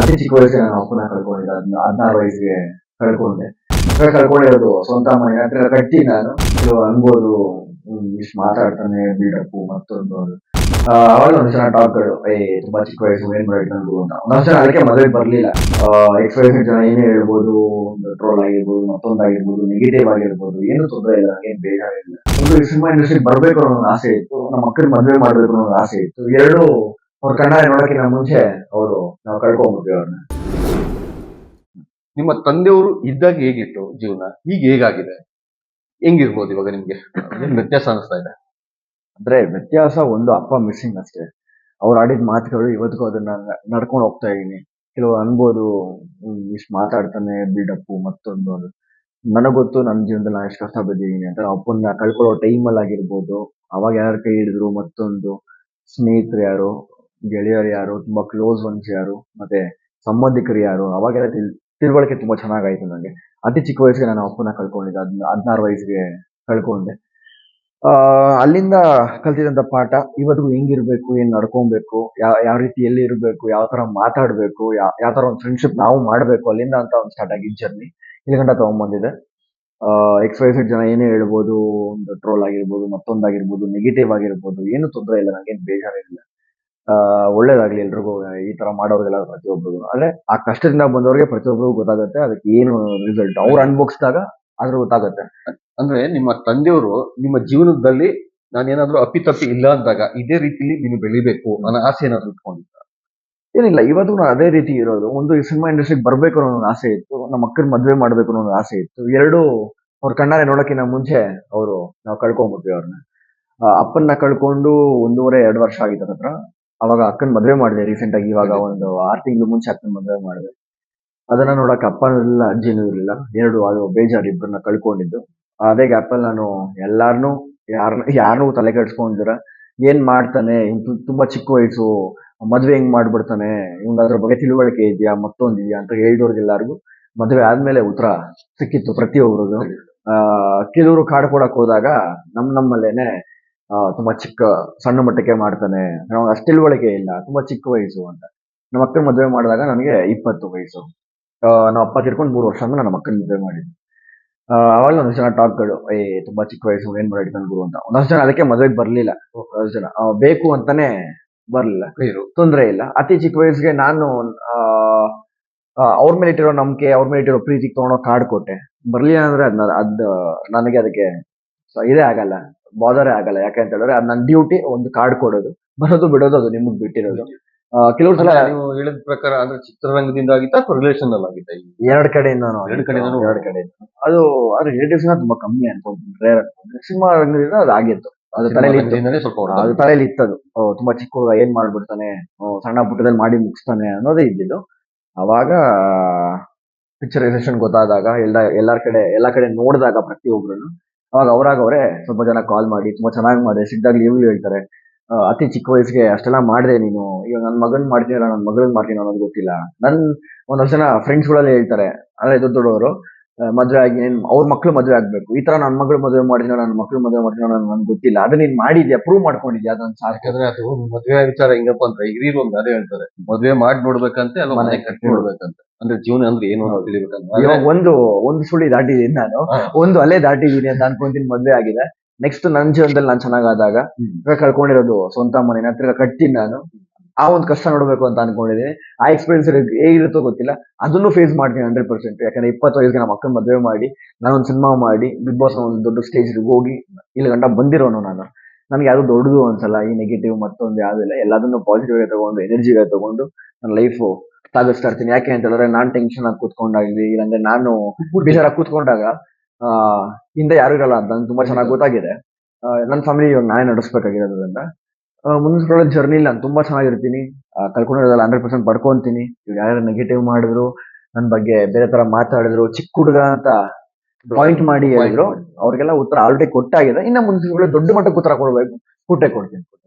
ಅತಿ ಚಿಕ್ಕ ವಯಸ್ಸಿಗೆ ನಾನು ಅಪ್ಪನ ಕಳ್ಕೊಂಡಿದ್ದೆ ಅದನ್ನ ಹದಿನಾರು ವಯಸ್ಸಿಗೆ ಕಳ್ಕೊಂಡೆ ಕಳ್ಕೊಂಡಿರೋದು ಸ್ವಂತ ಮನೆ ಹತ್ರ ಕಟ್ಟಿ ನಾನು. ಅನ್ಬೋದು ಇಷ್ಟು ಮಾತಾಡ್ತಾನೆ, ಬೀಡಪ್ಪು, ಮತ್ತೊಂದು ಅವಾಗ ಒಂದ್ ಜನ ಟಾಕ್ಗಳು ಏ, ತುಂಬಾ ಚಿಕ್ಕ ವಯಸ್ಸು, ಏನ್ ಮಾಡಿದ್ರು ಅಂತ. ಒಂದೊಂದ್ ಜನ, ಅದಕ್ಕೆ ಮದುವೆ ಬರ್ಲಿಲ್ಲ. ಎಕ್ಸ್ ವಯಸ್ಸಿನ ಜನ ಏನೇ ಹೇಳ್ಬೋದು ಟ್ರೋಲ್ ಆಗಿರ್ಬೋದು ಮತ್ತೊಂದಾಗಿರ್ಬೋದು ನೆಗೆಟಿವ್ ಆಗಿರ್ಬೋದು, ಏನು ತೊಂದರೆ ಇಲ್ಲ ಏನ್ ಬೇಜಾರಿಲ್ಲ ಒಂದು ಸಿನಿಮಾ ಇಂಡಸ್ಟ್ರಿ ಬರ್ಬೇಕು ಅನ್ನೋ ಆಸೆ ಇತ್ತು. ನಮ್ಮ ಮಕ್ಕಳ ಮದುವೆ ಮಾಡ್ಬೇಕು ಅನ್ನೋ ಆಸೆ ಇತ್ತು. ಎರಡು, ಅವ್ರ ಕಣ್ಣ ನೋಡಕ್ಕಿಂತ ಮುಂಚೆ, ಅವರು ನಾವು ಕಳ್ಕೊಂಡ್ಬಿಟ್ಟಿವ್ರನ್ನ ನಿಮ್ಮ ತಂದೆಯವರು ಇದ್ದಾಗ ಹೇಗಿತ್ತು ಜೀವನ? ಈಗ ಹೇಗಾಗಿದೆ? ಹೆಂಗಿರ್ಬೋದು ಇವಾಗ ನಿಮ್ಗೆ? ವ್ಯತ್ಯಾಸ ಅನಿಸ್ತಾ ಇದೆ? ಅಂದ್ರೆ ವ್ಯತ್ಯಾಸ ಒಂದು ಅಪ್ಪ ಮಿಸ್ಸಿಂಗ್ ಅಷ್ಟೇ. ಅವ್ರು ಆಡಿದ ಮಾತುಗಳು ಇವತ್ತಿಗೂ ಅದನ್ನ ನಡ್ಕೊಂಡು ಹೋಗ್ತಾ ಇದ್ದೀನಿ ಕೆಲವು ಅನ್ಬೋದು ಇಷ್ಟು ಮಾತಾಡ್ತಾನೆ ಬಿಡಪ್ಪು ಮತ್ತೊಂದು ನನಗ್ ಗೊತ್ತು ನನ್ನ ಜೀವನದಲ್ಲಿ ನಾನು ಎಷ್ಟು ಕಷ್ಟ ಬಿದ್ದಿದ್ದೀನಿ ಅಂತ. ಅಪ್ಪನ ಅಪ್ಪನ್ನ ಕಳ್ಕೊಳ್ಳೋ ಟೈಮಲ್ಲಿ ಆಗಿರ್ಬೋದು ಅವಾಗ ಯಾರು ಕೈ ಹಿಡಿದ್ರು ಮತ್ತೊಂದು ಸ್ನೇಹಿತರು ಯಾರು? ಗೆಳೆಯರು ಯಾರು, ತುಂಬಾ ಕ್ಲೋಸ್ ಒನ್ಸ್ ಯಾರು, ಮತ್ತೆ ಸಂಬಂಧಿಕರು ಯಾರು, ಅವಾಗೆಲ್ಲ ತಿಳ್, ತಿಳುವಳಿಕೆ ತುಂಬಾ ಚೆನ್ನಾಗಾಯ್ತು ನನಗೆ ಅತಿ ಚಿಕ್ಕ ವಯಸ್ಸಿಗೆ ನಾನು ಅಪ್ಪನ ಕಳ್ಕೊಂಡಿದ್ದೆ ಅದ್ ಹದಿನಾರು ವಯಸ್ಸಿಗೆ ಕಳ್ಕೊಂಡೆ. ಆ, ಅಲ್ಲಿಂದ ಕಲ್ತಿದಂತ ಪಾಠ, ಇವತ್ತಿಗೂ ಹೆಂಗಿರ್ಬೇಕು, ಏನ್ ನಡ್ಕೊಬೇಕು ಯಾವ ಯಾವ ರೀತಿ ಎಲ್ಲಿ ಇರ್ಬೇಕು, ಯಾವ ತರ ಮಾತಾಡ್ಬೇಕು ಯಾವ ತರ ಒಂದು ಫ್ರೆಂಡ್ಶಿಪ್ ನಾವು ಮಾಡ್ಬೇಕು, ಅಲ್ಲಿಂದ ಅಂತ ಒಂದು ಸ್ಟಾರ್ಟ್ ಆಗಿದ್ ಜರ್ನಿ ಇಲ್ಲಿ ಗಂಟ ತಗೊಂಡ್ಬಂದಿದೆ ಎಕ್ಸ್ ವೈ ಜನ ಏನೇ ಹೇಳ್ಬೋದು, ಒಂದು ಟ್ರೋಲ್ ಆಗಿರ್ಬೋದು, ಮತ್ತೊಂದಾಗಿರ್ಬೋದು ನೆಗೆಟಿವ್ ಆಗಿರ್ಬೋದು, ಏನು ತೊಂದರೆ ಇಲ್ಲ ನನಗೇನು ಬೇಜಾರಿಲ್ಲ. ಆ ಒಳ್ಳೇದಾಗ್ಲಿ ಎಲ್ರಿಗೂ ಈ ತರ ಮಾಡೋರ್ಗೆಲ್ಲ ಪ್ರತಿಯೊಬ್ಬರಿಗೂ ಅಂದ್ರೆ ಆ ಕಷ್ಟದಿಂದ ಬಂದವ್ರಿಗೆ ಪ್ರತಿಯೊಬ್ಬರಿಗೂ ಗೊತ್ತಾಗುತ್ತೆ ಅದಕ್ಕೆ ಏನು ರಿಸಲ್ಟ್ ಅವ್ರು ಅನುಭವಿಸಿದಾಗ ಅದ್ರ ಗೊತ್ತಾಗುತ್ತೆ. ಅಂದ್ರೆ ನಿಮ್ಮ ತಂದೆಯವರು ನಿಮ್ಮ ಜೀವನದಲ್ಲಿ ನಾನೇನಾದ್ರೂ ಅಪ್ಪಿತಪ್ಪಿ ಇಲ್ಲ ಅಂದಾಗ ಇದೇ ರೀತಿಲಿ ನೀನು ಬೆಳಿಬೇಕು ನನ್ನ ಆಸೆ ಏನಾದ್ರು ಇಟ್ಕೊಂಡಿದ್ದ? ಏನಿಲ್ಲ ಇವತ್ತು ನಾನು ಅದೇ ರೀತಿ ಇರೋದು. ಒಂದು ಈ ಸಿನಿಮಾ ಇಂಡಸ್ಟ್ರಿಗೆ ಬರ್ಬೇಕು ಅನ್ನೋ ಒಂದು ಆಸೆ ಇತ್ತು. ನಮ್ಮ ಅಕ್ಕನ ಮದ್ವೆ ಮಾಡ್ಬೇಕು ಅನ್ನೋ ಒಂದು ಆಸೆ ಇತ್ತು. ಎರಡು ಅವ್ರ ಕಣ್ಣಾರೆ ನೋಡೋಕ್ಕಿಂತ ಮುಂಚೆ ಅವರು ನಾವು ಕಳ್ಕೊಂಡ್ಬಿಟ್ವಿ ಅವ್ರನ್ನ ಅಪ್ಪನ್ನ ಕಳ್ಕೊಂಡು ಒಂದೂವರೆ ಎರಡು ವರ್ಷ ಆಗಿತ್ತು ಹತ್ರ. ಅವಾಗ ಅಕ್ಕನ ಮದುವೆ ಮಾಡಿದೆ ರೀಸೆಂಟ್ ಆಗಿ. ಇವಾಗ ಒಂದು ಆರು ತಿಂಗಳು ಮುಂಚೆ ಅಕ್ಕನ ಮದುವೆ ಮಾಡಿದೆ. ಅದನ್ನ ನೋಡಕ್ ಅಪ್ಪನೂ ಇಲ್ಲ ಅಜ್ಜಿನೂ ಇರಲಿಲ್ಲ. ಎರಡು, ಅದು ಬೇಜಾರು ಇಬ್ಬರನ್ನ ಕಳ್ಕೊಂಡಿದ್ದು. ಅದೇ ಗ್ಯಾಪಲ್ಲಿ ನಾನು ಎಲ್ಲಾರನು ಯಾರನ್ನ ಯಾರನ್ನೂ ತಲೆ ಕೆಡ್ಸ್ಕೊಂಡಿರ ಏನ್ ಮಾಡ್ತಾನೆ? ತುಂಬಾ ಚಿಕ್ಕ ವಯಸ್ಸು. ಮದ್ವೆ ಹೆಂಗ್ ಮಾಡ್ಬಿಡ್ತಾನೆ? ಇವಂಗ ಅದ್ರ ಬಗ್ಗೆ ತಿಳುವಳಿಕೆ ಇದೆಯಾ? ಮತ್ತೊಂದಿದ್ಯಾ ಅಂತ ಹೇಳಿದವ್ರಿಗೆಲ್ಲಾರ್ಗು ಮದ್ವೆ ಆದ್ಮೇಲೆ ಉತ್ತರ ಸಿಕ್ಕಿತ್ತು ಪ್ರತಿಯೊಬ್ಬರಿಗೂ ಆ, ಕೆಲವರು ಕಾಡು ಕೊಡಕ್ ಹೋದಾಗ ನಮ್ ನಮ್ಮಲ್ಲೇನೆ ತುಂಬಾ ಚಿಕ್ಕ ಸಣ್ಣ ಮಟ್ಟಕ್ಕೆ ಮಾಡ್ತಾನೆ. ನಾವು ಅಷ್ಟು ತಿಳುವಳಿಕೆ ಇಲ್ಲ. ತುಂಬಾ ಚಿಕ್ಕ ವಯಸ್ಸು ಅಂತ. ನಮ್ಮ ಅಕ್ಕನ ಮದುವೆ ಮಾಡಿದಾಗ ನನಗೆ ಇಪ್ಪತ್ತು ವಯಸ್ಸು. ನಮ್ಮ ಅಪ್ಪ ತಿರ್ಕೊಂಡು ಮೂರು ವರ್ಷ ಆದ್ಮೇಲೆ ನಮ್ಮ ಅಕ್ಕನ ಮದುವೆ ಮಾಡಿದ್ವಿ. ಅವಾಗ ಒಂದಷ್ಟು ಜನ ಟಾಕ್ಗಳು ಏ ತುಂಬಾ ಚಿಕ್ಕ ವಯಸ್ಸು ಏನ್ ಮಾಡಿ ಗುರು ಅಂತ. ಒಂದಷ್ಟು ಜನ ಅದಕ್ಕೆ ಮದುವೆಗೆ ಬರ್ಲಿಲ್ಲ. ಒಂದಷ್ಟು ಜನ ಬೇಕು ಅಂತಾನೆ ಬರ್ಲಿಲ್ಲ. ಬೇರು ತೊಂದರೆ ಇಲ್ಲ. ಅತಿ ಚಿಕ್ಕ ವಯಸ್ಸಿಗೆ ನಾನು ಅವ್ರ ಮೇಲೆ ಇಟ್ಟಿರೋ ನಂಬಿಕೆ ಅವ್ರ ಮೇಲೆ ಇಟ್ಟಿರೋ ಪ್ರೀತಿ ತಗೊಂಡೋ ಕಾರ್ಡ್ ಕೊಟ್ಟೆ ಬರ್ಲಿಲ್ಲ ಅಂದ್ರೆ ಅದ್ ಅದ್ ನನಗೆ ಅದಕ್ಕೆ ಇದೇ ಆಗಲ್ಲ. ಬಾದರೇ ಆಗಲ್ಲ. ಯಾಕೆ ಅಂತ ಹೇಳಿದ್ರೆ ಅದ್ ನನ್ನ ಡ್ಯೂಟಿ ಒಂದು ಕಾರ್ಡ್ ಕೊಡೋದು. ಬರೋದು ಬಿಡೋದು ಅದು ನಿಮ್ಗೆ ಬಿಟ್ಟಿರೋದು. ಆ, ಕೆಲವ್ರು ಸಲ ನೀವು ಹೇಳಿದ ಪ್ರಕಾರ ಅಂದ್ರೆ ಚಿತ್ರರಂಗದಿಂದ ಆಗಿತ್ತ ರಿಲೇಷನ್ ಅಲ್ಲಿ ಆಗಿತ್ತ. ಎರಡ್ ಕಡೆಯಿಂದ ಎರಡು ಕಡೆಯಿಂದ ಎರಡ್ ಕಡೆಯಿಂದ. ಅದು ಆದ್ರೆ ರಿಲೇಟಿವ್ಸ್ ತುಂಬಾ ಕಮ್ಮಿ ಅನ್ಕೊಂತೀನಿ ರೇರ್ ಅನ್ಕೊಂತೀನಿ ಸಿನಿಮಾ ರಂಗದಿಂದ ಅದು ಆಗಿತ್ತು. ಅದು ತಲೆಯಲ್ಲಿ ಸ್ವಲ್ಪ ಅದು ತಲೆಯಲ್ಲಿ ಇತ್ತದು. ತುಂಬಾ ಚಿಕ್ಕ ಏನ್ ಮಾಡ್ಬಿಡ್ತಾನೆ? ಸಣ್ಣ ಪುಟ್ಟದಲ್ಲಿ ಮಾಡಿ ಮುಗಿಸ್ತಾನೆ ಅನ್ನೋದೇ ಇದ್ದಿದ್ದು. ಅವಾಗ ಪಿಕ್ಚರೈಸೇಷನ್ ಗೊತ್ತಾದಾಗ ಎಲ್ಲ ಎಲ್ಲಾರ ಕಡೆ ಎಲ್ಲಾ ಕಡೆ ನೋಡಿದಾಗ ಪ್ರತಿಯೊಬ್ರು ಅವಾಗ ಅವ್ರಾಗ ಅವರೇ ಸ್ವಲ್ಪ ಜನ ಕಾಲ್ ಮಾಡಿ, ತುಂಬಾ ಚೆನ್ನಾಗಿ ಮಾಡಿದೆ ಸಿಕ್ಕಿದಾಗ್ಲೂ ಇವ್ರು ಹೇಳ್ತಾರೆ ಅತಿ ಚಿಕ್ಕ ವಯಸ್ಸಿಗೆ ಅಷ್ಟೆಲ್ಲ ಮಾಡಿದೆ ನೀನು ಇವಾಗ ನನ್ನ ಮಗನ್ ಮಾಡ್ತೀನ ನನ್ನ ಮಗಳನ್ ಮಾಡ್ತೀನಿ ಅನ್ನೋದು ಗೊತ್ತಿಲ್ಲ. ನನ್ ಒಂದಷ್ಟು ಜನ ಫ್ರೆಂಡ್ಸ್ಗಳಲ್ಲಿ ಹೇಳ್ತಾರೆ, ಅಂದ್ರೆ ದೊಡ್ಡ ದೊಡ್ಡವರು ಮದ್ವೆ ಆಗಿ ಅವ್ರ ಮಕ್ಳು ಮದುವೆ ಆಗ್ಬೇಕು. ಈ ತರ ನನ್ನ ಮಗಳು ಮದುವೆ ಮಾಡಿದ್ನೋ ನನ್ನ ಮಕ್ಳು ಮದುವೆ ಮಾಡಿದ್ನೋ ನನ್ ನನ್ಗೆ ಗೊತ್ತಿಲ್ಲ. ಅದನ್ನ ನೀನ್ ಮಾಡಿದ್ಯಾ ಪ್ರೂವ್ ಮಾಡ್ಕೊಂಡಿದ್ಯಾ? ಅದನ್ನ ಯಾಕಂದ್ರೆ ಅದು ಮದುವೆ ವಿಚಾರ ಹೆಂಗಪ್ಪ ಅಂತ ಹಿರಿಯರು ಒಂದು ಅದೇ ಹೇಳ್ತಾರೆ. ಮದುವೆ ಮಾಡಿ ನೋಡ್ಬೇಕಂತೆ ಅಲ್ಲ ಮನೆ ಕಟ್ಟಿ ನೋಡ್ಬೇಕಂತೆ? ಅಂದ್ರೆ ಜೀವನ ಅಂದ್ರೆ ಏನು ತಿಳಿಬೇಕಂತ ಇವಾಗ ಒಂದು ಒಂದು ಸುಳಿ ದಾಟಿದೀನಿ ನಾನು. ಒಂದು ಅಲೆ ದಾಟಿದೀನಿ ಅಂತ ಅನ್ಕೊಂತೀನಿ ಮದ್ವೆ ಆಗಿದೆ. ನೆಕ್ಸ್ಟ್ ನನ್ನ ಜೀವನದಲ್ಲಿ ನಾನು ಚೆನ್ನಾಗಾದಾಗ ಕಳ್ಕೊಂಡಿರೋದು ಸ್ವಂತ ಮನೆ ಹತ್ರ ಕಟ್ತೀನಿ ನಾನು. ಆ ಒಂದು ಕಷ್ಟ ನೋಡಬೇಕು ಅಂತ ಅನ್ಕೊಂಡಿದ್ದೀನಿ ಆ ಎಕ್ಸ್ಪೀರಿಯನ್ಸ್ ಹೇಗಿರುತ್ತೋ ಗೊತ್ತಿಲ್ಲ. ಅದನ್ನು ಫೇಸ್ ಮಾಡ್ತೀನಿ ಹಂಡ್ರೆಡ್ ಪರ್ಸೆಂಟ್ ಯಾಕಂದ್ರೆ ಇಪ್ಪತ್ತು ವಯಸ್ಸಿಗೆ ನಮ್ಮ ಅಕ್ಕನ ಮದುವೆ ಮಾಡಿ ನಾನೊಂದು ಸಿನಿಮಾ ಮಾಡಿ ಬಿಗ್ ಬಾಸ್ ಒಂದು ದೊಡ್ಡ ಸ್ಟೇಜ್ ಹೋಗಿ ಇಲ್ಲಿ ಗಂಟ ಬಂದಿರೋನು ನಾನು. ನನಗೆ ಯಾರು ದೊಡ್ಡದು ಅನ್ಸಲ್ಲ ಈ ನೆಗೆಟಿವ್ ಮತ್ತೊಂದು ಯಾವುದಿಲ್ಲ ಎಲ್ಲದನ್ನು ಪಾಸಿಟಿವ್ ಆಗಿ ತಗೊಂಡು ಎನರ್ಜಿಗೆ ತಗೊಂಡು ನನ್ನ ಲೈಫ್ ಸಾಗಿಸ್ತಾ ಇರ್ತೀನಿ. ಯಾಕೆ ಅಂತ ಹೇಳಿದ್ರೆ ನಾನ್ ಟೆನ್ಷನ್ ಆಗಿ ಕೂತ್ಕೊಂಡಾಗ್ಲಿ ಇಲ್ಲಾಂದ್ರೆ ನಾನು ಬೇಜಾರಾಗಿ ಕೂತ್ಕೊಂಡಾಗ ಆ ಹಿಂದೆ ಯಾರು ಇರಲ್ಲ ಅಂತ ನಂಗೆ ತುಂಬಾ ಚೆನ್ನಾಗಿ ಗೊತ್ತಾಗಿದೆ. ನನ್ನ ಫ್ಯಾಮಿಲಿ ಇವಾಗ ನಾನೇ ನಡೆಸ್ಬೇಕಾಗಿರೋದ್ರಿಂದ. ಮುಂದಿನ ಜರ್ನಿ ನಾನು ತುಂಬಾ ಚೆನ್ನಾಗಿರ್ತೀನಿ. ಆ, ಕಳ್ಕೊಂಡಿರೋದಲ್ಲ ಹಂಡ್ರೆಡ್ ಪರ್ಸೆಂಟ್ ಪಡ್ಕೊಂತೀನಿ. ಇವ್ರು ಯಾರು ನೆಗೆಟಿವ್ ಮಾಡಿದ್ರು ನನ್ನ ಬಗ್ಗೆ ಬೇರೆ ತರ ಮಾತಾಡಿದ್ರು ಚಿಕ್ಕ ಹುಡುಗ ಅಂತ ಪಾಯಿಂಟ್ ಮಾಡಿ ಹೇಳಿದ್ರು ಅವ್ರಿಗೆಲ್ಲ ಉತ್ತರ ಆಲ್ರೆಡಿ ಕೊಟ್ಟಾಗಿದೆ. ಇನ್ನ ಮುಂದಿನ ದೊಡ್ಡ ಮಟ್ಟಕ್ಕೆ ಉತ್ತರ ಕೊಡ್ಬೇಕು. ಕೊಟ್ಟೆ ಕೊಡ್ತೀನಿ.